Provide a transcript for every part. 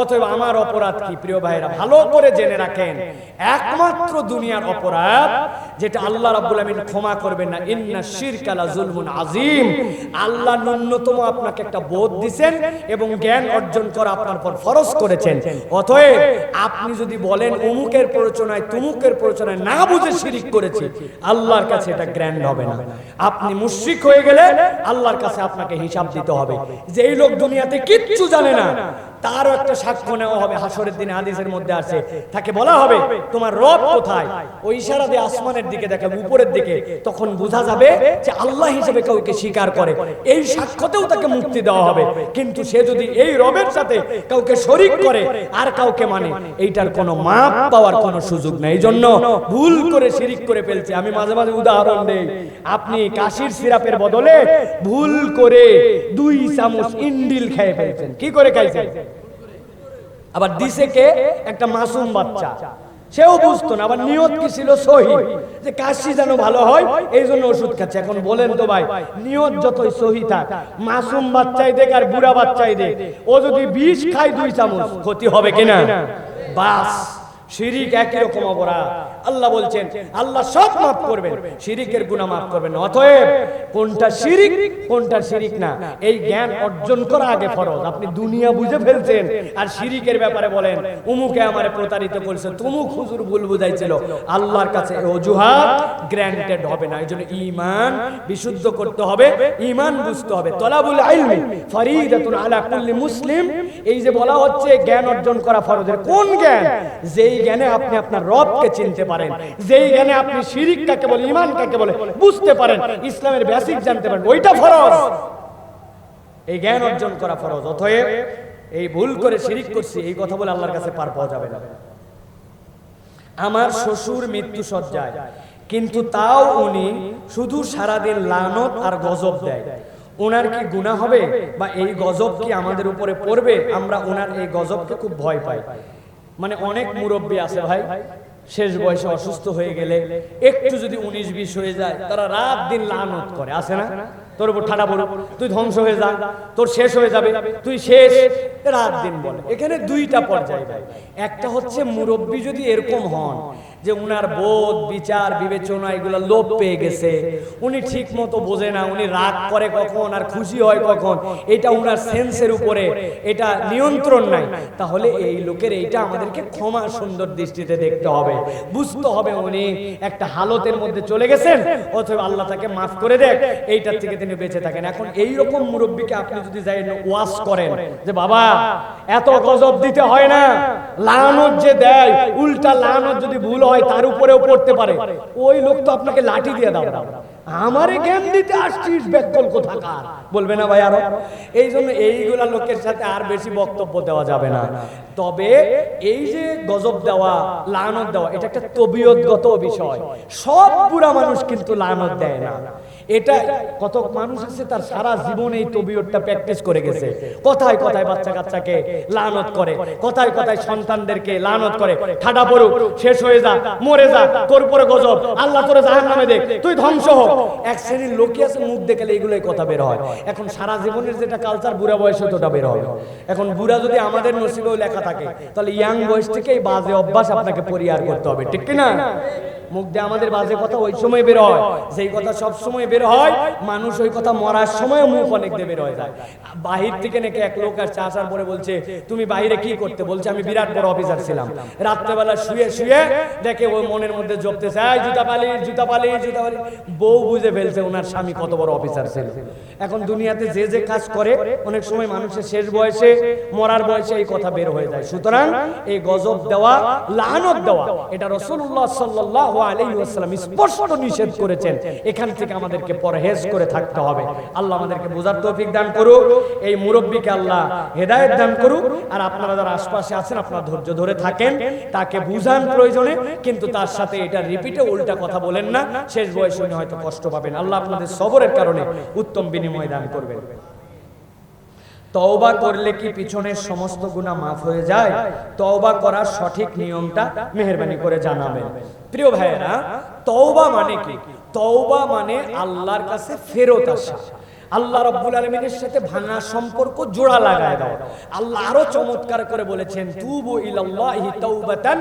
অতএব আমার অপরাধ কি, প্রিয় ভাইরা ভালো করে জেনে রাখেন। একমাত্র দুনিয়ার অপরাধ যেটা আল্লাহ রাব্বুল আমিন ক্ষমা করবেন না। ইন্না শিরকা লা জুলমুন আযীম। আল্লাহ ন্যূনতম আপনাকে একটা বোধ দিবেন এবং জ্ঞান অর্জন করা আপনার পর ফরজ করেছেন। অতএব আপনি যদি বলেন, অমুকের প্ররোচনায়, তুমুকের প্ররোচনায় না বুঝে শিরিক করেছি, আল্লাহর কাছে এটা গ্র্যান্ড হবে না। আপনি মুশরিক হয়ে গেলে আল্লাহর কাছে আপনাকে হিসাব দিতে হবে যে এই লোক দুনিয়াতে কিচ্ছু জানে না। তারও একটা সাক্ষ্য নেওয়া হবে। হাসরের দিনে হাদিসের মধ্যে আছে। তাকে বলা হবে, তোমার রব কোথায়? ওই ইশারা দিয়ে আসমানের দিকে দেখাবে উপরের দিকে। তখন বোঝা যাবে যে আল্লাহ হিসেবে কাউকে স্বীকার করে। এই সাক্ষ্যতেও তাকে মুক্তি দেওয়া হবে। কিন্তু সে যদি এই রবের সাথে কাউকে শরিক করে, আর কাউকে মানে এইটার কোনো মাপ পাওয়ার কোনো সুযোগ নেই। জন্য ভুল করে শিরিক করে ফেলছে। আমি মাঝে মাঝে উদাহরণ দেই। আপনি কাশির সিরাপের বদলে ভুল করে দুই চামচ ইন্ডিল খেয়ে ফেলছেন। কি করে খাইছেন? আবার দিছে কে? একটা মাসুম বাচ্চা। সেও বুঝতো না আবার নিয়ত কি ছিল সহি? যে কাশি যেন ভালো হয় এই জন্য ওষুধ খাচ্ছে। এখন বলেন তো ভাই নিয়ত যতই সহি থাক মাসুম বাচ্চাই দেখ আর বুড়া বাচ্চাই দেখ। ও যদি বিষ খায় দুই চামচ ক্ষতি হবে কিনা? বাস শিরিক একই রকম অপরাধ। আল্লাহ বলছেন আল্লাহ সব মাফ করবেন শিরিকের গুনাহ মাফ করবেন অতএব কোনটা শিরিক কোনটা শিরিক না এই জ্ঞান অর্জন করা আগে ফরজ। আপনি দুনিয়া বুঝে ফেলছেন আর শিরিকের ব্যাপারে বলেন উমুকে আমারে প্রতারিত করেছে তুমুক হুজুর ভুল বুঝাইছিল আল্লাহর কাছে অজুহাত গ্র্যান্টেড হবে না এই জন্য ইমান বিশুদ্ধ করতে হবে ইমান বুঝতে হবে তলাবুল ইলমি ফরিদাতুন আলা কুল্লি মুসলিম। এই যে বলা হচ্ছে জ্ঞান অর্জন করা ফরজের কোন জ্ঞান যেই জ্ঞানে? আপনি আপনার রবকে চিনতে পারেন। যেই জ্ঞানে আপনি শিরিক কাকে বলে ইমান কাকে বলে, বুঝতে পারেন, ইসলামের বেসিক জানতে পারেন, ওইটা ফরজ। এই জ্ঞান অর্জন করা ফরজ, অতএব এই ভুল করে শিরিক করছি, এই কথা বলে আল্লাহর কাছে পার পাওয়া যাবে না। আমার শ্বশুর মৃত্যু সজ্জায় কিন্তু তাও উনি শুধু সারাদিন লানত আর গজব দেয়। ওনার কি গুনাহ হবে বা এই গজব কি আমাদের উপরে পড়বে? আমরা ওনার এই গজবকে খুব ভয় পাই। মানে অনেক মুরব্বী আছে ভাই শেষ বয়সে অসুস্থ হয়ে গেলে একটু যদি উনিশ বিশ হয়ে যায়, তারা রাত দিন লানত করে। আসে না? তোর উপর ঠাডা পড়ো তুই ধ্বংস হয়ে যা, তোর শেষ হয়ে যাবে, তুই শেষ, রাত দিন বলে। এখানে দুইটা পর্যায়ে একটা হচ্ছে মুরব্বী যদি এরকম হন যে উনার বোধ, বিচার, বিবেচনা, এগুলো লোপ পেয়ে গেছে। উনি ঠিক মতো বোঝে না, উনি রাগ করে কখন আর খুশি হয় কখন। এটা উনার সেন্সের উপরে, এটা নিয়ন্ত্রণ নাই। তাহলে এই লোকের এইটা আমাদেরকে ক্ষমা সুন্দর দৃষ্টিতে দেখতে হবে। বুঝতে হবে উনি একটা হালতের মধ্যে চলে গেছেন, অথবা আল্লাহ তাকে মাফ করে দেখ, এইটার থেকে তিনি বেঁচে থাকেন। এখন এই রকম মুরব্বীকে আপনি যদি যাই ওয়াশ করেন, যে বাবা, এত গজব দিতে হয় না, লানত যে দেয়, উল্টা লানত যদি ভুল হয়, তার উপরেও পড়তে পারে। ওই লোক তো আপনাকে লাঠি দিয়ে দাও। আমারে জ্ঞান দিতে আসছিস, বেকল কোথাকার? বলবে না ভাই আরও? এই জন্য এইগুলা লোকের সাথে আর বেশি বক্তব্য দেওয়া যাবে না। তবে এই যে গজব দেওয়া, লানত দেওয়া, এটা একটা তবিয়তগত বিষয়। সব বুড়া মানুষ কিন্তু লানত দেয় না। এটা কত মানুষ আছে তার সারা জীবন এই তবিয়তটা প্র্যাকটিস করে গেছে। কথায় কথায় বাচ্চা কাচ্চাকে লানত করে, কথায় কথায় সন্তানদেরকে লানত করে। ঠাডা পড়ুক, শেষ হয়ে যা, মরে যা, তোর পরে গজব, আল্লাহ তোরে জাহান নামে দেখ, তুই ধ্বংস হোক এক শ্রেণির লোকই আছে, মুখ দেখলে এইগুলোই কথা বের হয়। এখন সারা জীবনের যেটা কালচার বুড়া বয়সে তোটা বের হবে। এখন বুড়া যদি আমাদের নসিবেও লেখা থাকে, তাহলে ইয়াং বয়স থেকেই বাজে অভ্যাস আপনাকে পরিহার করতে হবে, ঠিক কি না মুখ দিয়ে আমাদের বাজে কথা ওই সময় বের হয়। যেই কথা সব সময় বের হয়, মানুষ ওই কথা মরার সময় মুখ অনেক দিয়ে বের হয়ে যায়। বাহির থেকে নাকি এক লোক আসছে আসার পরে বলছে, তুমি বাইরে কি করতে? বলছে, আমি বিরাট বড় অফিসার ছিলাম। রাত্রেবেলা শুয়ে শুয়ে দেখে ওই মনের মধ্যে জপতেছে, এই জুতা পালি জুতা পালি জুতা পালি বউ বুঝে ফেলছে ওনার স্বামী কত বড় অফিসার ছিল। এখন দুনিয়াতে যে যে কাজ করে, অনেক সময় মানুষের শেষ বয়সে, মরার বয়সে এই কথা বের হয়ে যায়। সুতরাং এই গজব দেওয়া, লানত দেওয়া, এটা রসুল্লাহ সাল্লাহ আলাইহি স্পষ্ট নিষেধ করেছেন, এখান থেকে আমাদেরকে পরহেজ করে থাকতে হবে। আল্লাহ আমাদেরকে বোঝার তৌফিক দান করুক, এই মুরব্বীকে আল্লাহ হেদায়েত দান করুক, আর আপনারা যারা আশপাশে আছেন, আপনারা ধৈর্য ধরে থাকেন, তাকে বুঝান প্রয়োজনে, কিন্তু তার সাথে এটা রিপিটে উল্টা কথা বলেন না, শেষ বয়সে হয়তো কষ্ট পাবেন। আল্লাহ আপনাদের সবরের কারণে উত্তম বিনিময় দান করবেন। তওবা করলে কি পিছনের সমস্ত গুণা মাফ হয়ে যায়? তওবা করার সঠিক নিয়মটা মেহেরবানি করে জানাবেন। প্রিয় ভাইয়েরা, তওবা মানে কি? তওবা মানে আল্লাহর কাছে ফেরত আসা। আল্লাহ রব্বুল আলমিনের সাথে ভাঙা সম্পর্ক জোড়া লাগায় দাও। আল্লাহ আরও চমৎকার করে বলেছেন, তুবু ইলাল্লাহি তাওবাতান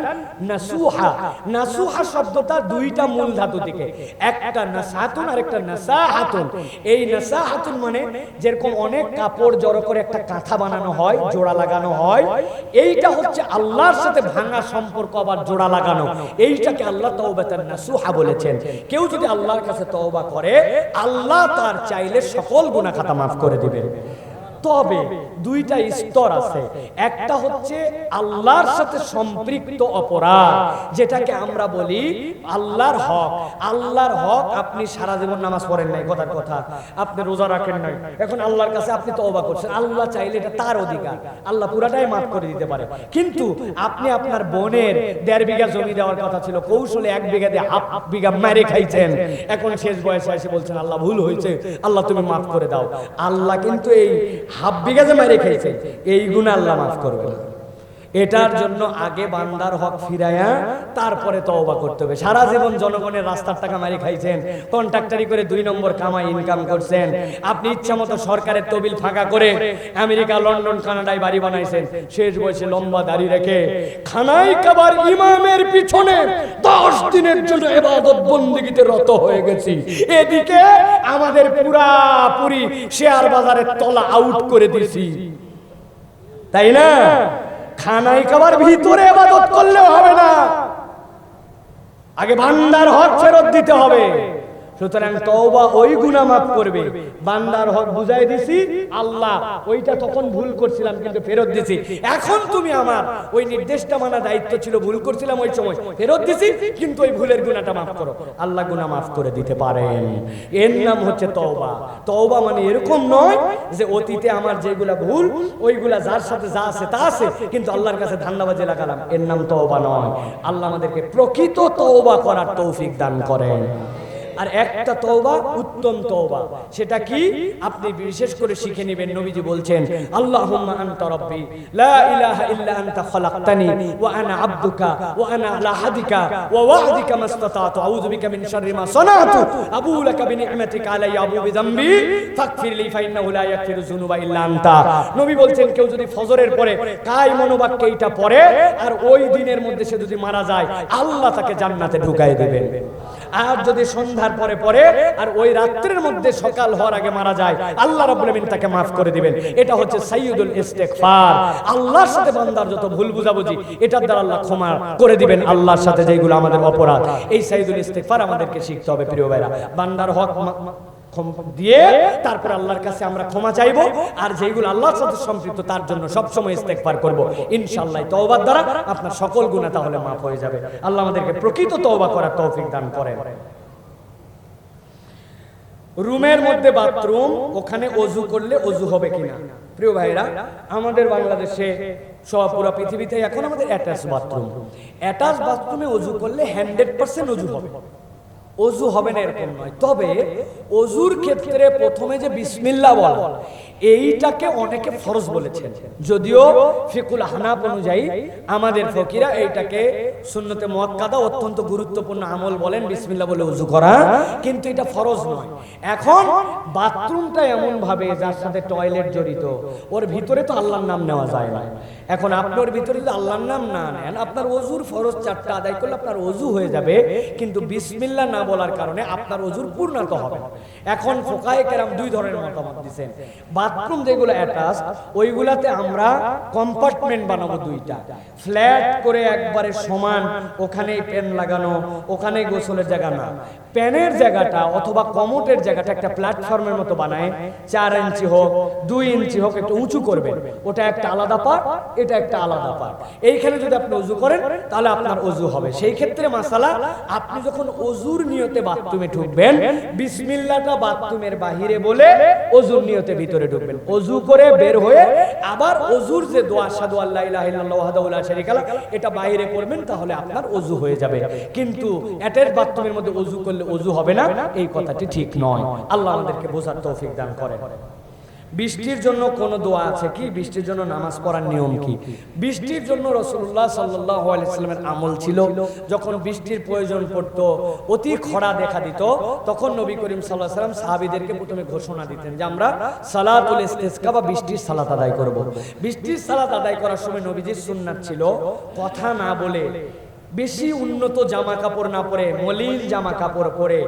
নাসুহা। নাসুহা শব্দটা দুইটা মূল ধাতু থেকে। একটা নাসাহাতুন আর একটা নাসাহাতুন। এই নাসাহাতুন মানে যেরকম অনেক কাপড় জড়ো করে একটা কাঁথা বানানো হয়, জোড়া লাগানো হয়। এইটা হচ্ছে আল্লাহর সাথে ভাঙা সম্পর্ক আবার জোড়া লাগানো। এইটাকে আল্লাহ তওবাতান নাসুহা বলেছেন। কেউ যদি আল্লাহর কাছে তওবা করে, আল্লাহ তার চাইলে সকল গুনাহ খাতা মাফ করে দিবেন। তবে দুইটা স্তর আছে। একটা হচ্ছে আল্লাহর সাথে সম্পৃক্ত অপরাধ। যেটাকে আমরা বলি আল্লাহর হক। আল্লাহর হক আপনি সারা জীবন নামাজ পড়েন নাই কথার কথা। আপনি রোজা রাখেন নাই। এখন আল্লাহর কাছে আপনি তওবা করছেন। আল্লাহ চাইলে এটা তার অধিকার। আল্লাহ পুরাটাই মাফ করে দিতে পারে। কিন্তু আপনি আপনার বোনের দেড় বিঘা জমি দেওয়ার কথা ছিল। কৌশলে এক বিঘা দিয়ে হাফ বিঘা মেরে খাইছেন। এখন শেষ বয়সে এসে বলছেন আল্লাহ ভুল হয়েছে। আল্লাহ তুমি মাফ করে দাও আল্লাহ কিন্তু এই হাফ বিঘা যে মেরে খাইছে এই গুণ আল্লাহ মাফ করবে না এটার জন্য আগে বান্দার হক ফিরায়া তারপরে তওবা করতে হবে। সারা জীবন জনগণের রাস্তার টাকা মারি খাইছেন কন্ট্রাক্টারি করে দুই নম্বর কামাই ইনকাম করছেন। আপনি ইচ্ছা মতো সরকারের তবিল ফাঁকা করে আমেরিকা, লন্ডন, কানাডায় বাড়ি বানাইছেন। শেষ বয়সে লম্বা দাড়ি রেখে খানাই কাবার ইমামের পিছনে দশ দিনের জন্য এবাদত বন্দিগিতে রত হয়ে গেছি। এদিকে আমাদের পুরাপুরি শেয়ার বাজারের তলা আউট করে দিছি। তাই না? খানাই খাবার ভিতরে আবাদত করলেও হবে না। আগে ভান্ডার হক ফেরত দিতে হবে। সুতরাং তওবা ওই গুনাহ মাফ করবে। বান্দার হক বুঝাই দিছি, আল্লাহ, ওইটা তখন ভুল করছিলাম কিন্তু ফেরত দিছি। এখন তুমি আমার ওই নির্দেশটা মানা দায়িত্ব ছিল, ভুল করছিলাম ওই সময় ফেরত দিছি, কিন্তু ওই ভুলের গুনাহটা মাফ করো। আল্লাহ গুনাহ মাফ করে দিতে পারেন। এর নাম হচ্ছে তওবা। তওবা মানে এরকম নয় যে অতীতে আমার যেগুলা ভুল, ওইগুলা যার সাথে যা আছে তা আছে, কিন্তু আল্লাহর কাছে ধান্দাবাজি লাগালাম। এর নাম তওবা নয়। আল্লাহ আমাদেরকে প্রকৃত তওবা করার তৌফিক দান করেন। আর একটা তওবা উত্তম তওবা। সেটা কি? আপনি বিশেষ করে শিখে নেবেন, নবীজি বলছেন, আল্লাহুম্মা আনতা রাব্বি, লা ইলাহা ইল্লা আনতা খালাকতানি, ওয়া আনা আবদুকা, ওয়া আনা আলা হাদিকা, ওয়া ওয়া'দিকা মাস্তাতাতু, আউযু বিকা মিন শাররি মা সানাতু, আবু লাকা বিনি'মাতিকা আলাইয়া, আবু বিযামবি, ফাগফির লি ফাইন্নাহু লা ইয়াগফিরু যুনুবা ইল্লা আনতা। নবী বলছেন, কেউ যদি ফজরের পরে কাই মনোবাক্যে এইটা পড়ে, আর ওই দিনের মধ্যে সে যদি মারা যায়, আল্লাহ তাকে জান্নাতে ঢুকাই দিবেন। আর যদি সন্ধ্যার পরে পরে আর ওই রাত্রের মধ্যে সকাল হওয়ার আগে মারা যায়, আল্লাহ রাব্বুল তাকে মাফ করে দিবেন। এটা হচ্ছে সাইয়্যিদুল ইস্তিগফার। আল্লাহর সাথে বান্দার যত ভুল বুঝাবুঝি, এটার দ্বারা আল্লাহ ক্ষমা করে দিবেন আল্লাহর সাথে যেগুলো আমাদের অপরাধ। এই সাইয়্যিদুল ইস্তিগফার আমাদেরকে শিখতে হবে, প্রিয় ভাইরা। বান্দার হক দিয়ে তারপর আল্লাহর কাছে আমরা ক্ষমা চাইব। আর যেগুলো আল্লাহর সাথে সম্পৃক্ত, তার জন্য সব সময় ইস্তেগফার করব। ইনশাআল্লাহ তওবার দ্বারা আপনার সকল গুনাহ তাহলে মাফ হয়ে যাবে। আল্লাহ আমাদেরকে প্রকৃত তওবা করার তৌফিক দান করেন। রুমের মধ্যে বাথরুম, ওখানে অজু করলে অজু হবে কিনা? প্রিয় ভাইরা, আমাদের বাংলাদেশে সব পুরো পৃথিবীতে এখন আমাদের অ্যাটাচ বাথরুম। অ্যাটাচ বাথরুমে অজু করলে হান্ড্রেড পার্সেন্ট অজু হবে। অজু হবে না এরকম নয়। তবে অজুর ক্ষেত্রে প্রথমে যে বিসমিল্লা বল এইটাকে অনেকে ফরজ বলেছেন। যদিও ফিকুল হানাফ অনুযায়ী আমাদের ফকিরা এইটাকে সুন্নতে মুয়াক্কাদা অত্যন্ত গুরুত্বপূর্ণ আমল বলেন বিসমিল্লা বলে উজু করা, কিন্তু এটা ফরজ নয়। এখন বাথরুমটা এমন ভাবে যার সাথে টয়লেট জড়িত, ওর ভিতরে তো আল্লাহর নাম নেওয়া যায় না। এখন আপনার ভিতরে যদি আল্লাহর নাম না নেন, আপনার অজুর ফরজ চারটা আদায় করলে আপনার অজু হয়ে যাবে, কিন্তু বিসমিল্লা না বলার কারণে আপনার অজুর পূর্ণাঙ্গ হবে। এখন ফোকায়ে কেরাম দুই ধরনের মতামত দিচ্ছেন বাথরুম যেগুলো অ্যাটাচ ওইগুলাতে আমরা কম্পার্টমেন্ট বানাবো দুইটা। ফ্ল্যাট করে একবারে সমান, ওখানেই পেন লাগানো ওখানেই গোসলের জায়গা না। প্যানের জায়গাটা অথবা কমোটের জায়গাটা একটা প্ল্যাটফর্মের মতো বানায়, চার ইঞ্চি হোক, দুই ইঞ্চি হোক, একটু উঁচু করবেন। ওটা একটা আলাদা পার্ট এটা একটা আলাদা পার্ট এইখানে যদি আপনি অজু করেন, তাহলে আপনার অজু হবে। সেই ক্ষেত্রে মাসালা, আপনি যখন অজুর নিয়তে বাথরুমে ঢুকবেন, বিসমিল্লাটা বাথরুমের বাহিরে বলে অজুর নিয়তে ভিতরে ঢুকবেন। অজু করে বের হয়ে আবার অজুর যে দোয়া সাদু আল্লাহ ইলাহিল্লাহ এটা বাইরে করবেন, তাহলে আপনার অজু হয়ে যাবে। কিন্তু অ্যাটের বাথরুমের মধ্যে অজু করলে অজু হবে না, এই কথাটি ঠিক নয়। আল্লাহ আমাদেরকে বোঝার তৌফিক দান করেন। বৃষ্টির জন্য কোনো দোয়া আছে কি? বৃষ্টির জন্য নামাজ পড়ার নিয়ম কি? বৃষ্টির জন্য রসুল্লাহ সাল্লাহ আমল ছিল, যখন বৃষ্টির প্রয়োজন পড়ত, অতি খরা দেখা দিত, তখন নবী করিম সাল্লাহ সাল্লাম সাহাবিদেরকে প্রথমে ঘোষণা দিতেন যে আমরা সালাতুল ইস্তেসকা বা বৃষ্টির সালাত আদায় করব। বৃষ্টির সালাত আদায় করার সময় নবীজির সুন্নাত ছিল, কথা না বলে, বেশি উন্নত জামা কাপড় না পরে, মলিন জামা কাপড় পরে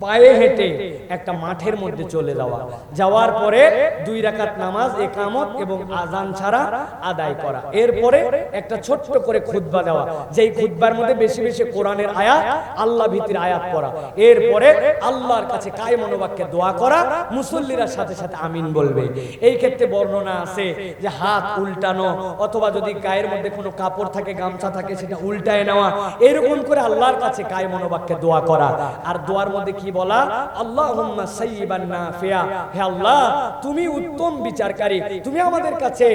পায়ে হেঁটে একটা মাঠের মধ্যে চলে যাওয়া। যাওয়ার পরে দুই রাকাত নামাজ, একামত এবং আজান ছাড়া আদায় করা। এরপরে একটা ছোট্ট করে খুতবা দেওয়া। যেই খুতবার মধ্যে বেশি বেশি কোরআনের আয়াত, আল্লাহ ভীতির আয়াত পড়া। এরপরে আল্লাহর কাছে কায় মনোবাক্যে দোয়া করা। মুসল্লিরা সাথে সাথে আমিন বলবে। এই ক্ষেত্রে বর্ণনা আছে যে হাত উল্টানো অথবা যদি গায়ের মধ্যে কোনো কাপড় থাকে, গামছা থাকে, সেটা উল্টায় নেওয়া। এরকম করে আল্লাহর কাছে কায় মনোবাক্যে দোয়া করা। আর দোয়ার মধ্যে কি বলা আল্লাহুম্মা সাইয়িবান নাফিয়া। হে আল্লাহ তুমি উত্তম বিচারকারী। তুমি আমাদের কাছে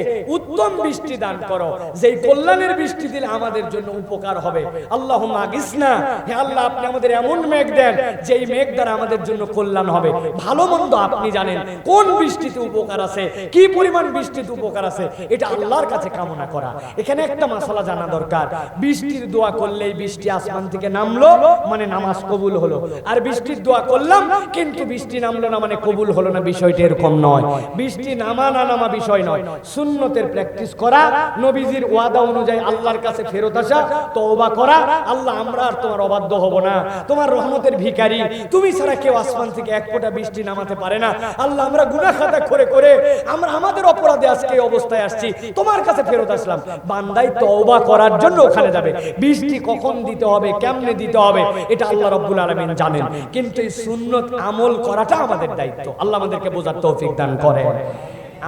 উত্তম বৃষ্টি দান করো। যেই কল্যাণের বৃষ্টি দিলে আমাদের জন্য উপকার হবে। আল্লাহুম্মা আগিসনা। হে আল্লাহ, আপনি আমাদের এমন মেঘ দেন, যেই মেঘ দ্বারা আমাদের জন্য কল্যাণ হবে। ভালো মন্দ আপনি জানেন, কোন বৃষ্টিতে উপকার আছে, কি পরিমাণ বৃষ্টিতে উপকার আছে, এটা আল্লাহর কাছে কামনা করা। এখানে একটা মশলা জানা দরকার। বৃষ্টির দোয়া করলেই বৃষ্টি আসমান থেকে নামলো মানে নামাজ কবুল হলো। আর বৃষ্টির দোয়া করলাম, কিন্তু বৃষ্টি নামলো না মানে কবুল হলো না, বিষয়টা এরকম নয়। বৃষ্টি নামা না নামা বিষয় নয়। সুন্নতের প্র্যাকটিস করা, নবীজির ওয়াদা অনুযায়ী আল্লাহর কাছে ফেরত আসা, তওবা করা, আল্লাহ, আমরা আর তোমার অবাধ্য হব না। তোমার রহমতের ভিখারি, তুমি ছাড়া কেউ আসমান থেকে এক ফোঁটা বৃষ্টি নামাতে পারে না। আল্লাহ, আমরা গুনাহ খাতা করে করে, আমরা, আমাদের অপরাধে আজকে এই অবস্থায় আসছি। তোমার কাছে ফেরত আসলাম। বান্দাই তওবা করার জন্য ওখানে যাবে। বৃষ্টি কখন দিতে হবে, কেমনে দিতে হবে, এটা আল্লাহ রব্বুল আলামিন জানেন। কিন্তু এই সুন্নত আমল করাটা আমাদের দায়িত্ব। আল্লাহ আমাদেরকে বোঝার তৌফিক দান করেন।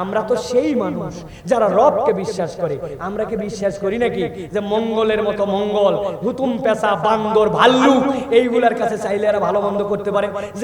আমরা তো সেই মানুষ যারা রবকে বিশ্বাস করে। আমরা কি বিশ্বাস করি নাকি? যে মঙ্গলের মতো মঙ্গল, হুতুম পেশা বান্দর, ভাল্লুক, এইগুলার কাছে চাইলে এরা ভালো মন্দ করতে পারে।